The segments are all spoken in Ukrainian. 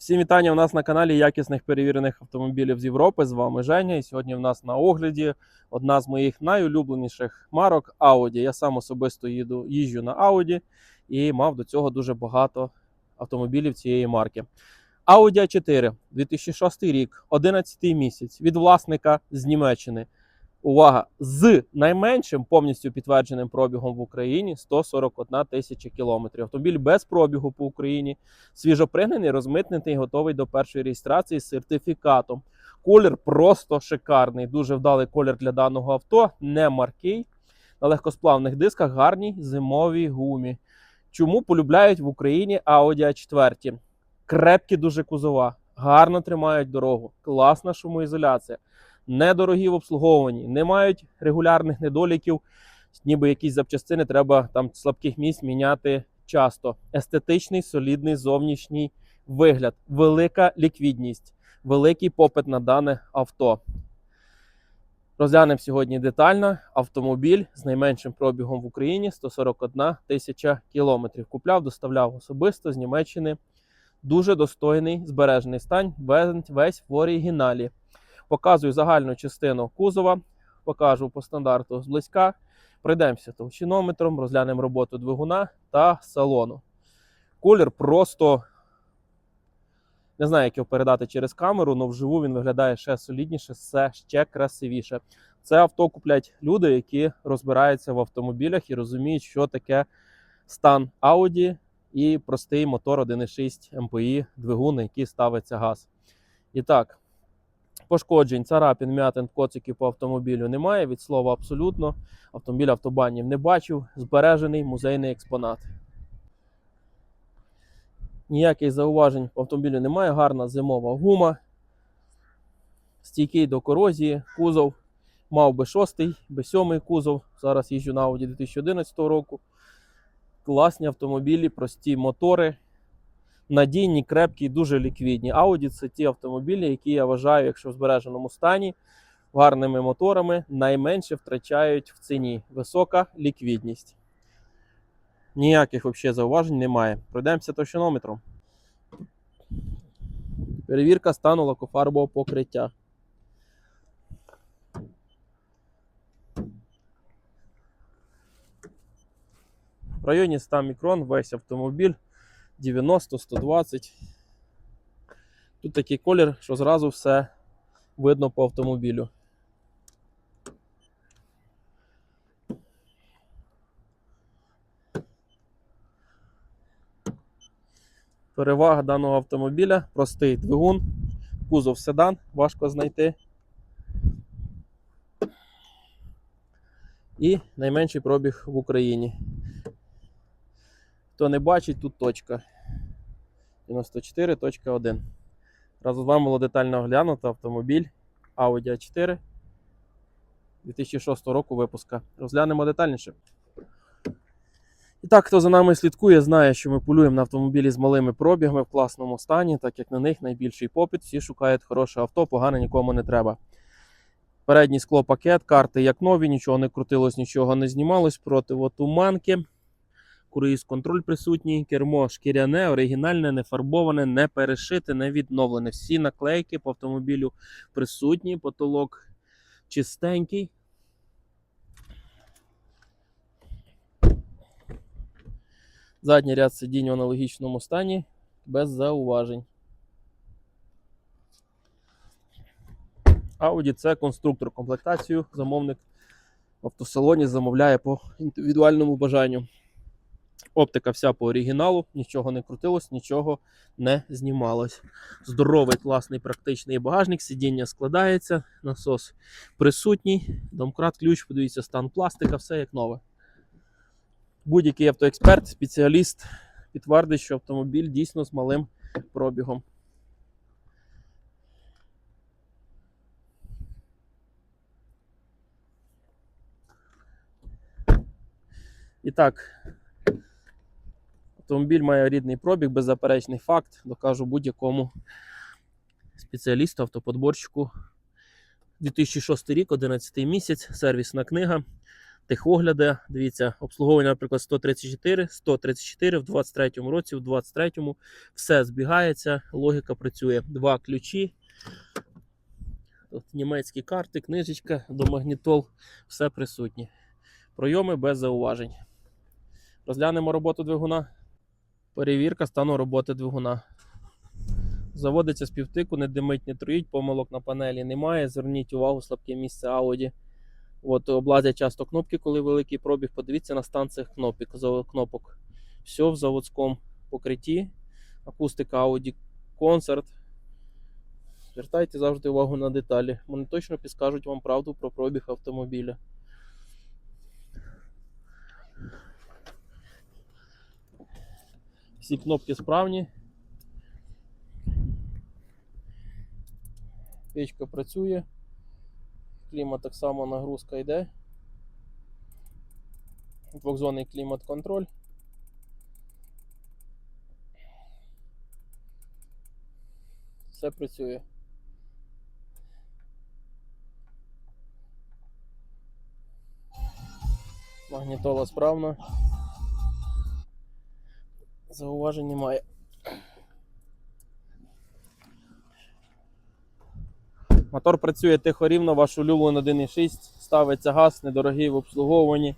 Всім вітання у нас на каналі якісних перевірених автомобілів з Європи. З вами Женя. І сьогодні в нас на огляді одна з моїх найулюбленіших марок Audi. Я сам особисто їду, їжджу на Audi і мав до цього дуже багато автомобілів цієї марки. Audi A4, 2006 рік, 11 місяць від власника з Німеччини. Увага! З найменшим повністю підтвердженим пробігом в Україні 141 тисяча кілометрів. Автомобіль без пробігу по Україні, свіжопригнаний, розмитнений, готовий до першої реєстрації з сертифікатом. Колір просто шикарний. Дуже вдалий колір для даного авто, не маркий. На легкосплавних дисках гарній зимовій гумі. Чому полюбляють в Україні Audi A4? Крепкі дуже кузова, гарно тримають дорогу, класна шумоізоляція недорогі в обслуговуванні, не мають регулярних недоліків, ніби якісь запчастини треба там слабких місць міняти часто. Естетичний, солідний зовнішній вигляд, велика ліквідність, великий попит на дане авто. Розглянемо сьогодні детально автомобіль з найменшим пробігом в Україні 141 тисяча кілометрів. Купляв, доставляв особисто з Німеччини. Дуже достойний збережений стан, весь- весь в оригіналі. Показую загальну частину кузова, покажу по стандарту зблизька. Пройдемося товщинометром, розглянемо роботу двигуна та салону. Колір просто не знаю, як його передати через камеру, але вживу він виглядає ще солідніше, все ще красивіше. Це авто куплять люди, які розбираються в автомобілях і розуміють, що таке стан Audi і простий мотор 1.6 MPI двигун, на який ставиться газ. І так, Пошкоджень, царапін, м'ятин, коциків по автомобілю немає. Від слова абсолютно. Автомобіль автобанів не бачив. Збережений музейний експонат. Ніяких зауважень по автомобілю немає. Гарна зимова гума. Стійкий до корозії. Кузов мав би шостий, би сьомий кузов. Зараз їжджу на Audi 2011 року. Класні автомобілі, прості мотори надійні, крепкі і дуже ліквідні. Audi це ті автомобілі, які я вважаю, якщо в збереженому стані, гарними моторами, найменше втрачають в ціні. Висока ліквідність. Ніяких взагалі зауважень немає. Пройдемося товщинометром. Перевірка стану лакофарбового покриття. В районі 100 мікрон весь автомобіль. 90-120. Тут такий колір, що зразу все видно по автомобілю. Перевага даного автомобіля простий двигун, кузов седан, важко знайти. І найменший пробіг в Україні. Хто не бачить, тут точка. 94.1. Разом з вами було детально оглянуто автомобіль Audi A4 2006 року випуска. Розглянемо детальніше. І так, хто за нами слідкує, знає, що ми полюємо на автомобілі з малими пробігами в класному стані, так як на них найбільший попит. Всі шукають хороше авто, погане нікому не треба. Передній склопакет, карти як нові, нічого не крутилось, нічого не знімалось противотуманки. Круїз контроль присутній, кермо шкіряне, оригінальне, не фарбоване, не перешите, не відновлене. Всі наклейки по автомобілю присутні, потолок чистенький. Задній ряд сидінь в аналогічному стані, без зауважень. Audi це конструктор комплектацію. Замовник в автосалоні замовляє по індивідуальному бажанню. Оптика вся по оригіналу, нічого не крутилось, нічого не знімалось. Здоровий, класний, практичний багажник, сидіння складається, насос присутній, домкрат, ключ, подивіться, стан пластика, все як нове. Будь-який автоексперт, спеціаліст підтвердить, що автомобіль дійсно з малим пробігом. І так, Автомобіль має рідний пробіг, беззаперечний факт. Докажу будь-якому спеціалісту, автоподборщику. 2006 рік, 11 місяць, сервісна книга. техогляди. Дивіться, обслуговування, наприклад, 134, 134 в 23-му році, в 23-му все збігається, логіка працює. Два ключі. Тут німецькі карти, книжечка до магнітол, все присутнє. Пройоми без зауважень. Розглянемо роботу двигуна. Перевірка стану роботи двигуна. Заводиться з півтику, не димить, не троїть, помилок на панелі немає. Зверніть увагу, слабке місце Audi. От облазять часто кнопки, коли великий пробіг. Подивіться на стан цих кнопок. кнопок. Все в заводському покритті. Акустика Audi Concert. Звертайте завжди увагу на деталі. Вони точно підскажуть вам правду про пробіг автомобіля. Всі кнопки справні. Печка працює. Клімат так само нагрузка йде. Двохзонний клімат-контроль. Все працює. Магнітола справна. Зауважень немає. Мотор працює тихо рівно, ваш улюблений 1.6, ставиться газ, недорогий в обслуговуванні.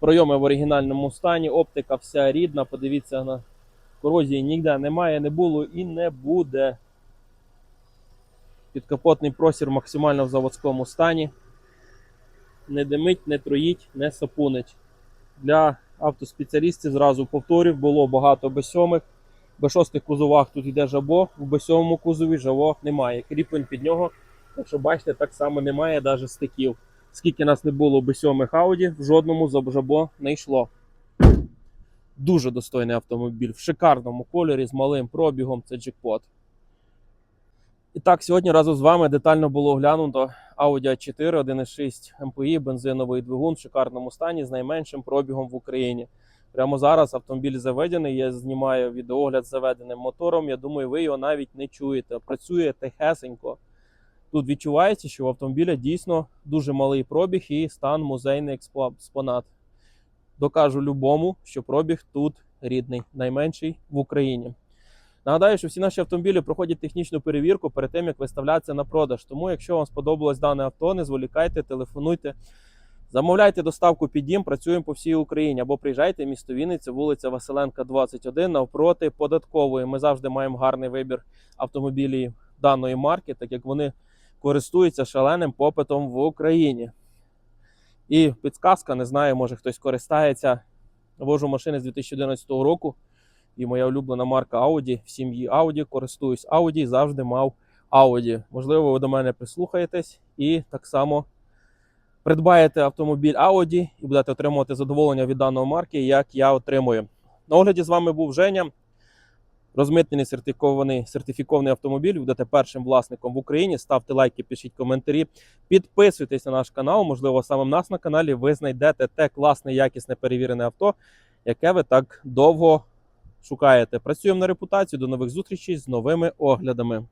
Пройоми в оригінальному стані, оптика вся рідна. Подивіться на корозії ніде немає, не було і не буде. Підкапотний простір максимально в заводському стані. Не димить, не троїть, не сапунить. Для автоспеціалістів зразу повторів було багато B7. В B6 кузовах тут йде жабо, в B7 кузові жабо немає. Кріплень під нього, якщо бачите, так само немає навіть стиків. Скільки нас не було B7 Audi, в жодному жабо не йшло. Дуже достойний автомобіль в шикарному кольорі з малим пробігом. Це джекпот. І так, сьогодні разом з вами детально було оглянуто Audi A4 1.6 MPI, бензиновий двигун в шикарному стані з найменшим пробігом в Україні. Прямо зараз автомобіль заведений. Я знімаю відеогляд з заведеним мотором. Я думаю, ви його навіть не чуєте. Працює тихесенько. Тут відчувається, що в автомобіля дійсно дуже малий пробіг і стан музейний експонат. Докажу любому, що пробіг тут рідний, найменший в Україні. Нагадаю, що всі наші автомобілі проходять технічну перевірку перед тим, як виставляться на продаж. Тому, якщо вам сподобалось дане авто, не зволікайте, телефонуйте, замовляйте доставку під дім, працюємо по всій Україні або приїжджайте в місто Вінниця, вулиця Василенка, 21, навпроти податкової. Ми завжди маємо гарний вибір автомобілів даної марки, так як вони користуються шаленим попитом в Україні. І підсказка, не знаю, може хтось користається. Вожу машини з 2011 року. І моя улюблена марка Audi в сім'ї Audi. Користуюсь Audi, завжди мав Audi. Можливо, ви до мене прислухаєтесь і так само придбаєте автомобіль Audi і будете отримувати задоволення від даної марки, як я отримую. На огляді з вами був Женя. Розмитнений сертифікований сертифікований автомобіль. Будете першим власником в Україні. Ставте лайки, пишіть коментарі. Підписуйтесь на наш канал. Можливо, саме в нас на каналі ви знайдете те класне, якісне перевірене авто, яке ви так довго шукаєте. Працюємо на репутацію. До нових зустрічей з новими оглядами.